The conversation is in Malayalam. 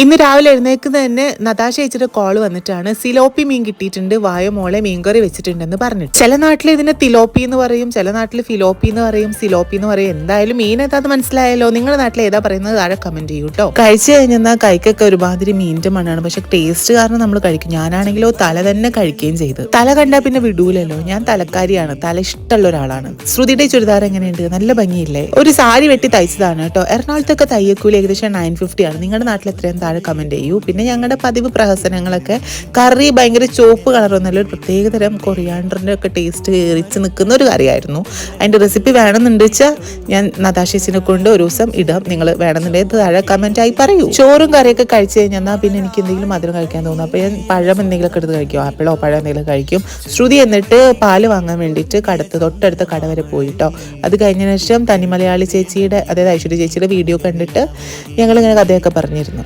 ഇന്ന് രാവിലെ എഴുന്നേൽക്കുന്ന തന്നെ നതാശ ചേച്ചിയുടെ കോൾ വന്നിട്ടാണ്. സിലോപ്പി മീൻ കിട്ടിയിട്ടുണ്ട് വായ മോളെ മീൻകറി വെച്ചിട്ടുണ്ടെന്ന് പറഞ്ഞിട്ട്. ചില നാട്ടിൽ ഇതിന് തിലോപ്പി എന്ന് പറയും ചില നാട്ടിൽ ഫിലോപ്പി എന്ന് പറയും സിലോപ്പി എന്ന് പറയും. എന്തായാലും മീൻ ഏതാത് മനസ്സിലായല്ലോ. നിങ്ങളുടെ നാട്ടിൽ ഏതാ പറയുന്നത് താഴെ കമന്റ് ചെയ്യൂ കേട്ടോ കഴിച്ചു കഴിഞ്ഞാൽ കൈക്കൊക്കെ ഒരുമാതിരി മീനിന്റെ മണ്ണാണ് പക്ഷെ ടേസ്റ്റ് കാരണം നമ്മൾ കഴിക്കും. ഞാനാണെങ്കിലോ തല തന്നെ കഴിക്കുകയും ചെയ്തു. തല കണ്ടാൽ പിന്നെ വിടൂലല്ലോ. ഞാൻ തലക്കാരിയാണ്. തല ഇഷ്ടമുള്ള ഒരാളാണ്. ശ്രുതിയുടെ ചുരിദാർ എങ്ങനെയുണ്ട്? നല്ല ഭംഗിയില്ലേ? ഒരു സാരി വെട്ടി തയ്ച്ചതാണ് കേട്ടോ എറണാകുളത്തൊക്കെ തയ്യക്കൂലി ഏകദേശം നയൻ ഫിഫ്റ്റി ആണ്. നിങ്ങളുടെ നാട്ടിൽ എത്രയും താഴെ കമന്റ് ചെയ്യൂ. പിന്നെ ഞങ്ങളുടെ പതിവ് പ്രഹസനങ്ങളൊക്കെ കറി ഭയങ്കര ചോപ്പ് കളറൊന്നുമല്ല ഒരു പ്രത്യേകതരം കൊറിയാണ്ടറിന്റെ ഒക്കെ ടേസ്റ്റ് കയറിച്ച് നിൽക്കുന്ന ഒരു കറിയായിരുന്നു. അതിന്റെ റെസിപ്പി വേണമെന്നുണ്ട് വെച്ചാൽ ഞാൻ നതാശേച്ചിനെ കൊണ്ട് ഒരു ദിവസം ഇടാം. നിങ്ങൾ വേണമെന്നുണ്ടെങ്കിൽ താഴെ കമന്റായി പറയൂ. ചോറും കറിയൊക്കെ കഴിച്ചു കഴിഞ്ഞാൽ പിന്നെ എനിക്ക് എന്തെങ്കിലും മധുരം കഴിക്കാൻ തോന്നും. അപ്പോൾ ഞാൻ പഴം എന്തെങ്കിലുമൊക്കെ എടുത്ത് കഴിക്കും. ആപ്പിളോ പഴം എന്തെങ്കിലും കഴിക്കും. ശ്രുതി എന്നിട്ട് പാൽ വാങ്ങാൻ വേണ്ടിയിട്ട് കടത്ത് തൊട്ടടുത്ത കട വരെ പോയിട്ടോ. അത് കഴിഞ്ഞ ശേഷം തനി മലയാളി ചേച്ചിയുടെ അതായത് ഐശ്വര്യ ചേച്ചിയുടെ വീഡിയോ കണ്ടിട്ട് ഞങ്ങളിങ്ങനെ കഥയൊക്കെ പറഞ്ഞിരുന്നു.